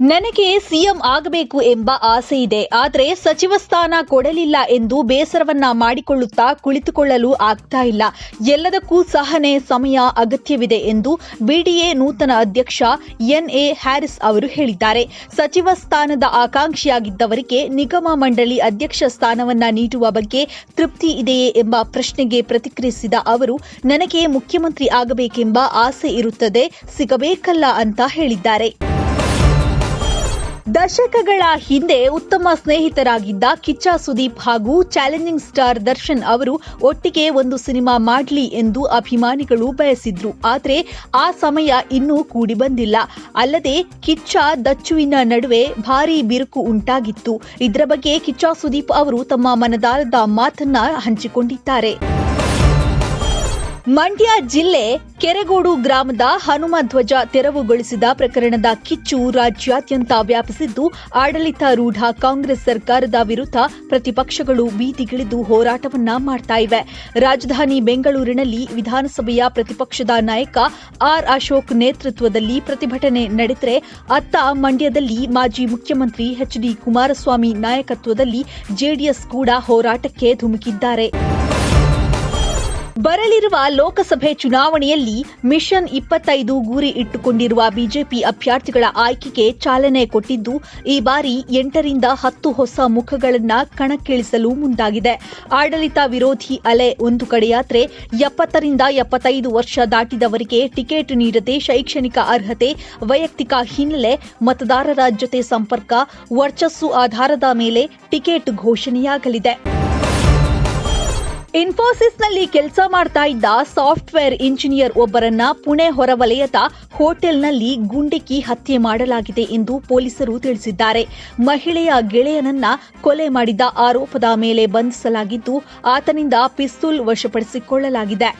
ನನಗೆ ಸಿಎಂ ಆಗಬೇಕು ಎಂಬ ಆಸೆ ಇದೆ. ಆದರೆ ಸಚಿವ ಸ್ಥಾನ ಕೊಡಲಿಲ್ಲ ಎಂದು ಬೇಸರವನ್ನ ಮಾಡಿಕೊಳ್ಳುತ್ತಾ ಕುಳಿತುಕೊಳ್ಳಲು ಆಗ್ತಾ ಇಲ್ಲ. ಎಲ್ಲದಕ್ಕೂ ಸಹನೆ ಸಮಯ ಅಗತ್ಯವಿದೆ ಎಂದು ಬಿಡಿಎ ನೂತನ ಅಧ್ಯಕ್ಷ ಎನ್ಎ ಹ್ಯಾರಿಸ್ ಅವರು ಹೇಳಿದ್ದಾರೆ. ಸಚಿವ ಸ್ಥಾನದ ಆಕಾಂಕ್ಷಿಯಾಗಿದ್ದವರಿಗೆ ನಿಗಮ ಮಂಡಳಿ ಅಧ್ಯಕ್ಷ ಸ್ಥಾನವನ್ನ ನೀಡುವ ಬಗ್ಗೆ ತೃಪ್ತಿ ಇದೆಯೇ ಎಂಬ ಪ್ರಶ್ನೆಗೆ ಪ್ರತಿಕ್ರಿಯಿಸಿದ ಅವರು, ನನಗೆ ಮುಖ್ಯಮಂತ್ರಿ ಆಗಬೇಕೆಂಬ ಆಸೆ ಇರುತ್ತದೆ, ಸಿಗಬೇಕಲ್ಲ ಅಂತ ಹೇಳಿದ್ದಾರೆ. ದಶಕಗಳ ಹಿಂದೆ ಉತ್ತಮ ಸ್ನೇಹಿತರಾಗಿದ್ದ ಕಿಚ್ಚ ಸುದೀಪ್ ಹಾಗೂ ಚಾಲೆಂಜಿಂಗ್ ಸ್ಟಾರ್ ದರ್ಶನ್ ಅವರು ಒಟ್ಟಿಗೆ ಒಂದು ಸಿನಿಮಾ ಮಾಡಲಿ ಎಂದು ಅಭಿಮಾನಿಗಳು ಬಯಸಿದ್ರು. ಆದರೆ ಆ ಸಮಯ ಇನ್ನೂ ಕೂಡಿ ಬಂದಿಲ್ಲ. ಅಲ್ಲದೆ ಕಿಚ್ಚ ದಚ್ಚುವಿನ ನಡುವೆ ಭಾರೀ ಬಿರುಕು ಉಂಟಾಗಿತ್ತು. ಇದರ ಬಗ್ಗೆ ಕಿಚ್ಚ ಸುದೀಪ್ ಅವರು ತಮ್ಮ ಮನದಾಳದ ಮಾತನ್ನ ಹಂಚಿಕೊಂಡಿದ್ದಾರೆ. ಮಂಡ್ಯ ಜಿಲ್ಲೆ ಕೆರೆಗೋಡು ಗ್ರಾಮದ ಹನುಮ ಧ್ವಜ ತೆರವುಗೊಳಿಸಿದ ಪ್ರಕರಣದ ಕಿಚ್ಚು ರಾಜ್ಯಾದ್ಯಂತ ವ್ಯಾಪಿಸಿದ್ದು ಆಡಳಿತಾರೂಢ ಕಾಂಗ್ರೆಸ್ ಸರ್ಕಾರದ ವಿರುದ್ಧ ಪ್ರತಿಪಕ್ಷಗಳು ಬೀದಿಗಿಳಿದು ಹೋರಾಟವನ್ನ ಮಾಡ್ತಾ ಇವೆ. ರಾಜಧಾನಿ ಬೆಂಗಳೂರಿನಲ್ಲಿ ವಿಧಾನಸಭೆಯ ಪ್ರತಿಪಕ್ಷದ ನಾಯಕ ಆರ್ ಅಶೋಕ್ ನೇತೃತ್ವದಲ್ಲಿ ಪ್ರತಿಭಟನೆ ನಡೆದರೆ, ಅತ್ತ ಮಂಡ್ಯದಲ್ಲಿ ಮಾಜಿ ಮುಖ್ಯಮಂತ್ರಿ ಎಚ್ ಡಿ ಕುಮಾರಸ್ವಾಮಿ ನಾಯಕತ್ವದಲ್ಲಿ ಜೆಡಿಎಸ್ ಕೂಡ ಹೋರಾಟಕ್ಕೆ ಧುಮುಕಿದ್ದಾರೆ. ಬರಲಿರುವ ಲೋಕಸಭೆ ಚುನಾವಣೆಯಲ್ಲಿ ಮಿಷನ್ ಇಪ್ಪತ್ತೈದು ಗುರಿ ಇಟ್ಟುಕೊಂಡಿರುವ ಬಿಜೆಪಿ ಅಭ್ಯರ್ಥಿಗಳ ಆಯ್ಕೆಗೆ ಚಾಲನೆ ಕೊಟ್ಟಿದ್ದು, ಈ ಬಾರಿ ಎಂಟರಿಂದ ಹತ್ತು ಹೊಸ ಮುಖಗಳನ್ನ ಕಣಕ್ಕಿಳಿಸಲು ಮುಂದಾಗಿದೆ. ಆಡಳಿತ ವಿರೋಧಿ ಅಲೆ ಒಂದು ಕಡೆಯಾತ್ರೆ ಎಪ್ಪತ್ತರಿಂದ ಎಪ್ಪತ್ತೈದು ವರ್ಷ ದಾಟಿದವರಿಗೆ ಟಿಕೆಟ್ ನೀಡದೆ ಶೈಕ್ಷಣಿಕ ಅರ್ಹತೆ, ವೈಯಕ್ತಿಕ ಹಿನ್ನೆಲೆ, ಮತದಾರರ ಜೊತೆ ಸಂಪರ್ಕ, ವರ್ಚಸ್ಸು ಆಧಾರದ ಮೇಲೆ ಟಿಕೆಟ್ ಘೋಷಣೆಯಾಗಲಿದೆ. ಇನ್ಫೋಸಿಸ್ನಲ್ಲಿ ಕೆಲಸ ಮಾಡ್ತಾ ಇದ್ದ ಸಾಫ್ಟ್ವೇರ್ ಇಂಜಿನಿಯರ್ ಒಬ್ಬರನ್ನ ಪುಣೆ ಹೊರವಲಯದ ಹೋಟೆಲ್ನಲ್ಲಿ ಗುಂಡಿಕ್ಕಿ ಹತ್ಯೆ ಮಾಡಲಾಗಿದೆ ಎಂದು ಪೊಲೀಸರು ತಿಳಿಸಿದ್ದಾರೆ. ಮಹಿಳೆಯ ಗೆಳೆಯನನ್ನ ಕೊಲೆ ಮಾಡಿದ ಆರೋಪದ ಮೇಲೆ ಬಂಧಿಸಲಾಗಿದ್ದು, ಆತನಿಂದ ಪಿಸ್ತೂಲ್ ವಶಪಡಿಸಿಕೊಳ್ಳಲಾಗಿದೆ.